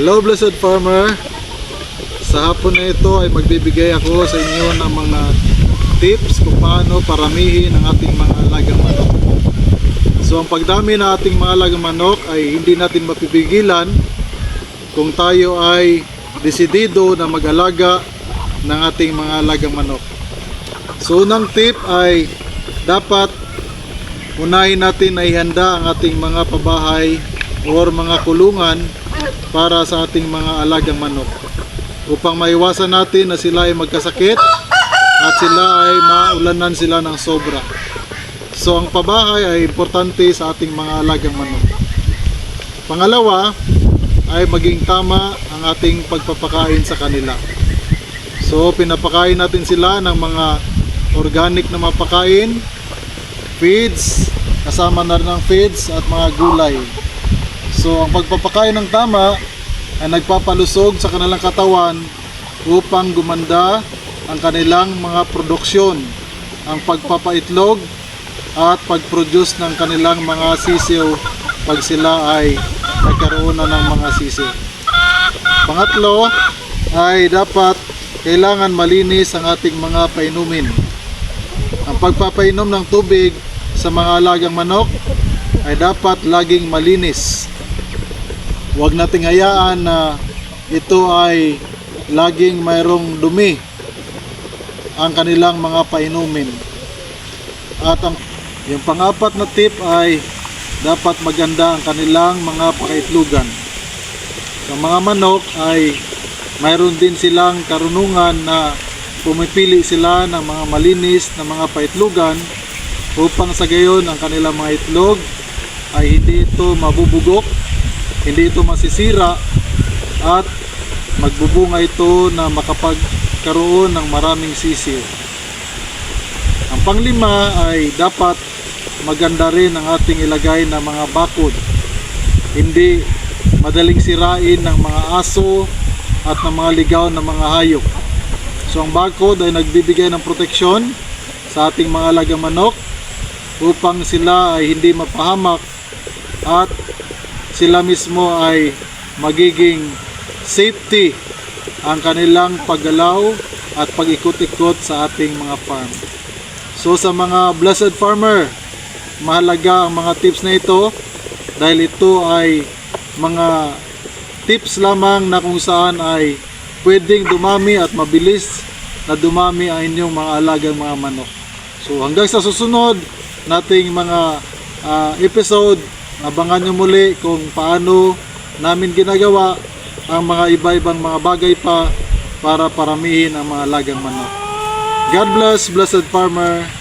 Hello blessed farmer. Sa hapon na ito ay magbibigay ako sa inyo ng mga tips kung paano paramihin ang ating mga alagang manok. So ang pagdami ng ating mga alagang manok ay hindi natin mapipigilan kung tayo ay desidido na mag-alaga ng ating mga alagang manok. So unang tip ay dapat unahin natin na ihanda ang ating mga pabahay or mga kulungan para sa ating mga alagang manok upang maiwasan natin na sila ay magkasakit at sila ay maulanan sila ng sobra. So ang pabahay ay importante sa ating mga alagang manok. Pangalawa ay maging tama ang ating pagpapakain sa kanila. So pinapakain natin sila ng mga organic na mapakain, feeds, kasama na rin ang feeds at mga gulay. So ang pagpapakain ng tama ay nagpapalusog sa kanilang katawan upang gumanda ang kanilang mga produksyon, ang pagpapaitlog at pag-produce ng kanilang mga sisiw pag sila ay nagkaroon na ng mga sisiw. Pangatlo ay dapat kailangan malinis ang ating mga painumin. Ang pagpapainom ng tubig sa mga alagang manok ay dapat laging malinis. Huwag nating hayaan na ito ay laging mayroong dumi ang kanilang mga painumin. At ang yung pangapat na tip ay dapat maganda ang kanilang mga pakaitlugan. Sa mga manok ay mayroon din silang karunungan na pumipili sila ng mga malinis na mga paitlugan upang sa gayon ang kanilang mga itlog ay hindi ito mabubugok, hindi ito masisira at magbubunga ito na makapagkaroon ng maraming sisiw. Ang panglima ay dapat maganda rin ang ating ilagay na mga bakod. Hindi madaling sirain ng mga aso at ng mga ligaw na mga hayop. So ang barcode ay nagbibigay ng proteksyon sa ating mga alagang manok upang sila ay hindi mapahamak at sila mismo ay magiging safety ang kanilang paggalaw at pag-ikot-ikot sa ating mga farm. So sa mga blessed farmer, mahalaga ang mga tips na ito dahil ito ay mga tips lamang na kung saan ay pwedeng dumami at mabilis na dumami ang inyong mga alagang mga manok. So hanggang sa susunod nating mga ah, episode, abangan nyo muli kung paano namin ginagawa ang mga iba-ibang mga bagay pa para paramihin ang mga alagang manok. God bless, blessed farmer.